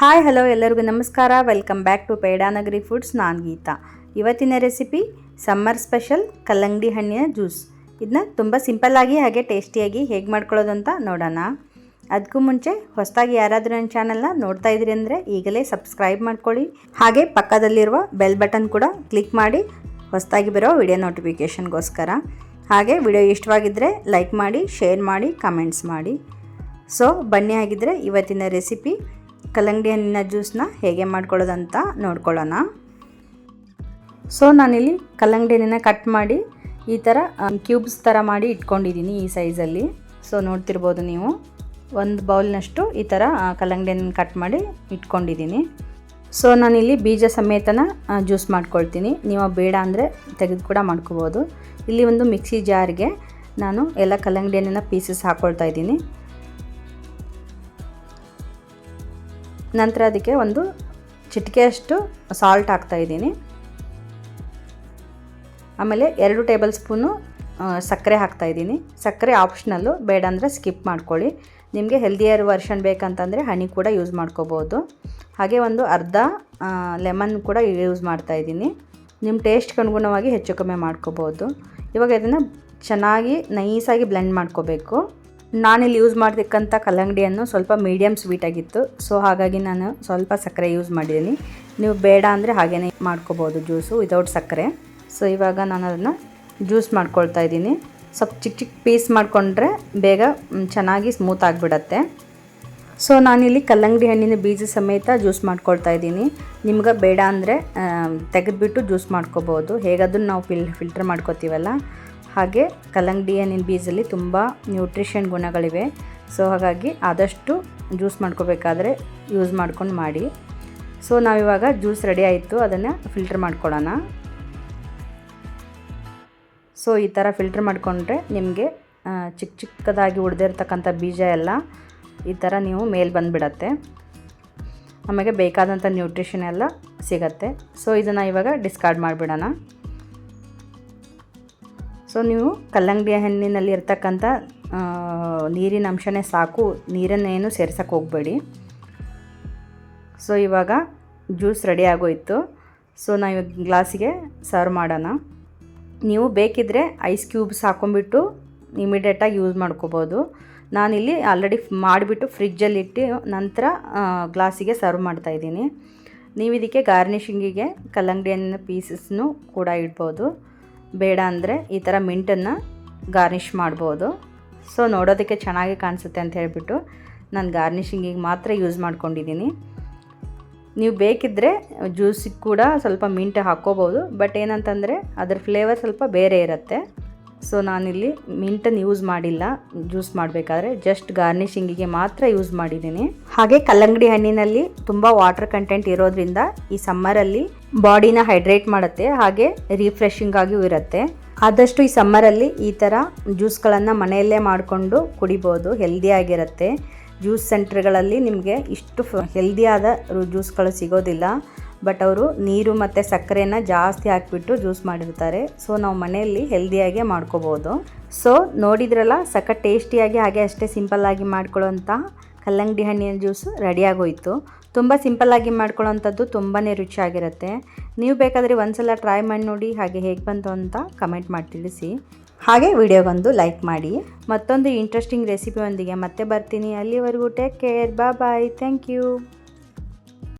Hi, hello ಎಲ್ಲರಿಗೂ ನಮಸ್ಕಾರ. Welcome back to Pedanagari foods. ನಾನು ಗೀತಾ. ಇವತ್ತಿನ ರೆಸಿಪಿ ಸಮ್ಮರ್ ಸ್ಪೆಷಲ್ ಕಲ್ಲಂಗಡಿ ಹಣ್ಣಿನ ಜ್ಯೂಸ್. ಇದನ್ನ ತುಂಬ ಸಿಂಪಲ್ಲಾಗಿ ಹಾಗೆ ಟೇಸ್ಟಿಯಾಗಿ ಹೇಗೆ ಮಾಡ್ಕೊಳ್ಳೋದು ಅಂತ ನೋಡೋಣ. ಅದಕ್ಕೂ ಮುಂಚೆ ಹೊಸದಾಗಿ ಯಾರಾದರೂ ನನ್ನ ಚಾನಲ್ನ ನೋಡ್ತಾ ಇದ್ರಿ ಅಂದರೆ ಈಗಲೇ ಸಬ್ಸ್ಕ್ರೈಬ್ ಮಾಡ್ಕೊಳ್ಳಿ. ಹಾಗೆ ಪಕ್ಕದಲ್ಲಿರುವ ಬೆಲ್ ಬಟನ್ ಕೂಡ ಕ್ಲಿಕ್ ಮಾಡಿ ಹೊಸದಾಗಿ ಬರೋ ವಿಡಿಯೋ ನೋಟಿಫಿಕೇಷನ್ಗೋಸ್ಕರ. ಹಾಗೆ ವಿಡಿಯೋ ಇಷ್ಟವಾಗಿದ್ದರೆ ಲೈಕ್ ಮಾಡಿ, ಶೇರ್ ಮಾಡಿ, ಕಮೆಂಟ್ಸ್ ಮಾಡಿ. ಸೊ, ಬನ್ನಿ ಆಗಿದ್ದರೆ ಇವತ್ತಿನ ರೆಸಿಪಿ ಕಲ್ಲಂಗಡಿ ಹಣ್ಣಿನ ಜ್ಯೂಸನ್ನ ಹೇಗೆ ಮಾಡ್ಕೊಳ್ಳೋದಂತ ನೋಡ್ಕೊಳ್ಳೋಣ. ಸೊ, ನಾನಿಲ್ಲಿ ಕಲ್ಲಂಗಡಿ ಹಣ್ಣಿನ ಕಟ್ ಮಾಡಿ ಈ ಥರ ಕ್ಯೂಬ್ಸ್ ಥರ ಮಾಡಿ ಇಟ್ಕೊಂಡಿದ್ದೀನಿ ಈ ಸೈಜಲ್ಲಿ. ಸೊ, ನೋಡ್ತಿರ್ಬೋದು ನೀವು, ಒಂದು ಬೌಲ್ನಷ್ಟು ಈ ಥರ ಕಲ್ಲಂಗಡಿ ಹಣ್ಣು ಕಟ್ ಮಾಡಿ ಇಟ್ಕೊಂಡಿದ್ದೀನಿ. ಸೊ, ನಾನಿಲ್ಲಿ ಬೀಜ ಸಮೇತನ ಜ್ಯೂಸ್ ಮಾಡ್ಕೊಳ್ತೀನಿ. ನೀವು ಬೇಡ ಅಂದರೆ ತೆಗೆದು ಕೂಡ ಮಾಡ್ಕೋಬೋದು. ಇಲ್ಲಿ ಒಂದು ಮಿಕ್ಸಿ ಜಾರ್ಗೆ ನಾನು ಎಲ್ಲ ಕಲ್ಲಂಗಡಿ ಹಣ್ಣಿನ ಪೀಸಸ್ ಹಾಕ್ಕೊಳ್ತಾ ಇದ್ದೀನಿ. ನಂತರ ಅದಕ್ಕೆ ಒಂದು ಚಿಟಿಕೆಯಷ್ಟು ಸಾಲ್ಟ್ ಹಾಕ್ತಾ ಇದ್ದೀನಿ. ಆಮೇಲೆ ಎರಡು ಟೇಬಲ್ ಸ್ಪೂನು ಸಕ್ಕರೆ ಹಾಕ್ತಾ ಇದ್ದೀನಿ. ಸಕ್ಕರೆ ಆಪ್ಷನಲ್ಲು ಬೇಡ ಅಂದರೆ ಸ್ಕಿಪ್ ಮಾಡ್ಕೊಳ್ಳಿ. ನಿಮಗೆ ಹೆಲ್ದಿಯರ್ ವರ್ಷನ್ ಬೇಕಂತಂದರೆ ಹನಿ ಕೂಡ ಯೂಸ್ ಮಾಡ್ಕೋಬೋದು. ಹಾಗೆ ಒಂದು ಅರ್ಧ ಲೆಮನ್ ಕೂಡ ಯೂಸ್ ಮಾಡ್ತಾ ಇದ್ದೀನಿ. ನಿಮ್ಮ ಟೇಸ್ಟ್ಗೆ ಅನುಗುಣವಾಗಿ ಹೆಚ್ಚು ಕಮ್ಮಿ ಮಾಡ್ಕೋಬೋದು. ಇವಾಗ ಇದನ್ನು ಚೆನ್ನಾಗಿ ನೈಸಾಗಿ ಬ್ಲೆಂಡ್ ಮಾಡ್ಕೋಬೇಕು. ನಾನಿಲ್ಲಿ ಯೂಸ್ ಮಾಡ್ತಕ್ಕಂಥ ಕಲ್ಲಂಗಡಿಯನ್ನು ಸ್ವಲ್ಪ ಮೀಡಿಯಮ್ ಸ್ವೀಟಾಗಿತ್ತು ಸೊ ಹಾಗಾಗಿ ನಾನು ಸ್ವಲ್ಪ ಸಕ್ಕರೆ ಯೂಸ್ ಮಾಡಿದ್ದೀನಿ. ನೀವು ಬೇಡ ಅಂದರೆ ಹಾಗೇ ಮಾಡ್ಕೋಬೋದು ಜ್ಯೂಸು ವಿತೌಟ್ ಸಕ್ಕರೆ. ಸೊ ಇವಾಗ ನಾನು ಅದನ್ನು ಜ್ಯೂಸ್ ಮಾಡ್ಕೊಳ್ತಾ ಇದ್ದೀನಿ. ಸ್ವಲ್ಪ ಚಿಕ್ಕ ಚಿಕ್ಕ ಪೀಸ್ ಮಾಡಿಕೊಂಡ್ರೆ ಬೇಗ ಚೆನ್ನಾಗಿ ಸ್ಮೂತ್ ಆಗಿಬಿಡತ್ತೆ. ಸೊ ನಾನಿಲ್ಲಿ ಕಲ್ಲಂಗಡಿ ಹಣ್ಣಿನ ಬೀಜ ಸಮೇತ ಜ್ಯೂಸ್ ಮಾಡ್ಕೊಳ್ತಾ ಇದ್ದೀನಿ. ನಿಮ್ಗೆ ಬೇಡ ಅಂದರೆ ತೆಗೆದುಬಿಟ್ಟು ಜ್ಯೂಸ್ ಮಾಡ್ಕೋಬೋದು. ಹೇಗಾದ್ರೂ ನಾವು ಫಿಲ್ ಫಿಲ್ಟರ್ ಮಾಡ್ಕೋತೀವಲ್ಲ. ಹಾಗೆ ಕಲ್ಲಂಗಡಿ ಹಣ್ಣಿನ ಬೀಜಲ್ಲಿ ತುಂಬ ನ್ಯೂಟ್ರಿಷನ್ ಗುಣಗಳಿವೆ. ಸೊ ಹಾಗಾಗಿ ಆದಷ್ಟು ಜ್ಯೂಸ್ ಮಾಡ್ಕೋಬೇಕಾದ್ರೆ ಯೂಸ್ ಮಾಡ್ಕೊಂಡು ಮಾಡಿ. ಸೊ ನಾವಿವಾಗ ಜ್ಯೂಸ್ ರೆಡಿ ಆಯಿತು. ಅದನ್ನು ಫಿಲ್ಟರ್ ಮಾಡ್ಕೊಳ್ಳೋಣ. ಸೊ ಈ ಥರ ಫಿಲ್ಟರ್ ಮಾಡಿಕೊಂಡ್ರೆ ನಿಮಗೆ ಚಿಕ್ಕ ಚಿಕ್ಕದಾಗಿ ಉಳಿದಿರ್ತಕ್ಕಂಥ ಬೀಜ ಎಲ್ಲ ಈ ಥರ ನೀವು ಮೇಲೆ ಬಂದುಬಿಡತ್ತೆ. ಆಮೇಲೆ ಬೇಕಾದಂಥ ನ್ಯೂಟ್ರಿಷನ್ ಎಲ್ಲ ಸಿಗತ್ತೆ. ಸೊ ಇದನ್ನು ಇವಾಗ ಡಿಸ್ಕಾರ್ಡ್ ಮಾಡಿಬಿಡೋಣ. ಸೊ ನೀವು ಕಲ್ಲಂಗಡಿ ಹಣ್ಣಿನಲ್ಲಿ ಇರ್ತಕ್ಕಂಥ ನೀರಿನ ಅಂಶನೇ ಸಾಕು ನೀರನ್ನೇನು ಸೇರ್ಸೋಕ್ಕೆ ಹೋಗಬೇಡಿ. ಸೊ ಇವಾಗ ಜ್ಯೂಸ್ ರೆಡಿ ಆಗೋಯ್ತು. ಸೊ ನಾವು ಗ್ಲಾಸಿಗೆ ಸರ್ವ್ ಮಾಡೋಣ. ನೀವು ಬೇಕಿದ್ದರೆ ಐಸ್ ಕ್ಯೂಬ್ಸ್ ಹಾಕೊಂಡ್ಬಿಟ್ಟು ಇಮಿಡಿಯೇಟಾಗಿ ಯೂಸ್ ಮಾಡ್ಕೋಬೋದು. ನಾನಿಲ್ಲಿ ಆಲ್ರೆಡಿ ಮಾಡಿಬಿಟ್ಟು ಫ್ರಿಜ್ಜಲ್ಲಿಟ್ಟು ನಂತರ ಗ್ಲಾಸಿಗೆ ಸರ್ವ್ ಮಾಡ್ತಾಯಿದ್ದೀನಿ ನೀವು ಇದಕ್ಕೆ ಗಾರ್ನಿಷಿಂಗಿಗೆ ಕಲ್ಲಂಗಡಿ ಹಣ್ಣಿನ ಪೀಸಸ್ನು ಕೂಡ ಇಡ್ಬೋದು. ಬೇಡ ಅಂದರೆ ಈ ಥರ ಮಿಂಟನ್ನು ಗಾರ್ನಿಷ್ ಮಾಡ್ಬೋದು. ಸೊ ನೋಡೋದಕ್ಕೆ ಚೆನ್ನಾಗಿ ಕಾಣಿಸುತ್ತೆ ಅಂತ ಹೇಳಿಬಿಟ್ಟು ನಾನು ಗಾರ್ನಿಷಿಂಗಿಗೆ ಮಾತ್ರ ಯೂಸ್ ಮಾಡ್ಕೊಂಡಿದ್ದೀನಿ. ನೀವು ಬೇಕಿದ್ದರೆ ಜ್ಯೂಸಿಗೆ ಕೂಡ ಸ್ವಲ್ಪ ಮಿಂಟ್ ಹಾಕ್ಕೋಬೋದು, ಬಟ್ ಏನಂತಂದರೆ ಅದ್ರ ಫ್ಲೇವರ್ ಸ್ವಲ್ಪ ಬೇರೆ ಇರುತ್ತೆ. ಸೊ ನಾನಿಲ್ಲಿ ಮಿಂಟನ್ನು ಯೂಸ್ ಮಾಡಿಲ್ಲ. ಜ್ಯೂಸ್ ಮಾಡಬೇಕಾದ್ರೆ ಜಸ್ಟ್ ಗಾರ್ನಿಷಿಂಗಿಗೆ ಮಾತ್ರ ಯೂಸ್ ಮಾಡಿದ್ದೀನಿ. ಹಾಗೆ ಕಲ್ಲಂಗಡಿ ಹಣ್ಣಿನಲ್ಲಿ ತುಂಬ ವಾಟರ್ ಕಂಟೆಂಟ್ ಇರೋದ್ರಿಂದ ಈ ಸಮ್ಮರಲ್ಲಿ ಬಾಡಿನ ಹೈಡ್ರೇಟ್ ಮಾಡುತ್ತೆ, ಹಾಗೆ ರಿಫ್ರೆಶಿಂಗ್ ಆಗಿಯೂ ಇರುತ್ತೆ. ಆದಷ್ಟು ಈ ಸಮ್ಮರಲ್ಲಿ ಈ ಥರ ಜ್ಯೂಸ್ಗಳನ್ನು ಮನೆಯಲ್ಲೇ ಮಾಡಿಕೊಂಡು ಕುಡಿಬೋದು ಹೆಲ್ದಿಯಾಗಿರುತ್ತೆ ಜ್ಯೂಸ್ ಸೆಂಟ್ರ್ಗಳಲ್ಲಿ ನಿಮಗೆ ಇಷ್ಟು ಹೆಲ್ದಿಯಾದ ಜ್ಯೂಸ್ಗಳು ಸಿಗೋದಿಲ್ಲ. ಬಟ್ ಅವರು ನೀರು ಮತ್ತು ಸಕ್ಕರೆನ ಜಾಸ್ತಿ ಹಾಕಿಬಿಟ್ಟು ಜ್ಯೂಸ್ ಮಾಡಿರ್ತಾರೆ. ಸೊ, ನಾವು ಮನೆಯಲ್ಲಿ ಹೆಲ್ದಿಯಾಗೆ ಮಾಡ್ಕೋಬೋದು. ಸೊ, ನೋಡಿದ್ರಲ್ಲ, ಸಖತ್ ಟೇಸ್ಟಿಯಾಗಿ ಹಾಗೆ ಅಷ್ಟೇ ಸಿಂಪಲ್ಲಾಗಿ ಮಾಡ್ಕೊಳ್ಳೋಂಥ ಕಲ್ಲಂಗಡಿ ಹಣ್ಣಿನ ಜ್ಯೂಸು ರೆಡಿಯಾಗೋಯಿತು ತುಂಬ ಸಿಂಪಲ್ಲಾಗಿ ಮಾಡ್ಕೊಳ್ಳೋಂಥದ್ದು ತುಂಬಾ ರುಚಿಯಾಗಿರುತ್ತೆ. ನೀವು ಬೇಕಾದರೆ ಒಂದ್ಸಲ ಟ್ರೈ ಮಾಡಿ ನೋಡಿ ಹಾಗೆ ಹೇಗೆ ಬಂತು ಅಂತ ಕಮೆಂಟ್ ಮಾಡಿ ತಿಳಿಸಿ. ಹಾಗೆ ವಿಡಿಯೋಗೊಂದು ಲೈಕ್ ಮಾಡಿ. ಮತ್ತೊಂದು ಇಂಟ್ರೆಸ್ಟಿಂಗ್ ರೆಸಿಪಿಯೊಂದಿಗೆ ಮತ್ತೆ ಬರ್ತೀನಿ. ಅಲ್ಲಿವರೆಗೂ ಟೇಕ್ ಕೇರ್ ಬಾ ಬಾಯ್ ಥ್ಯಾಂಕ್ ಯು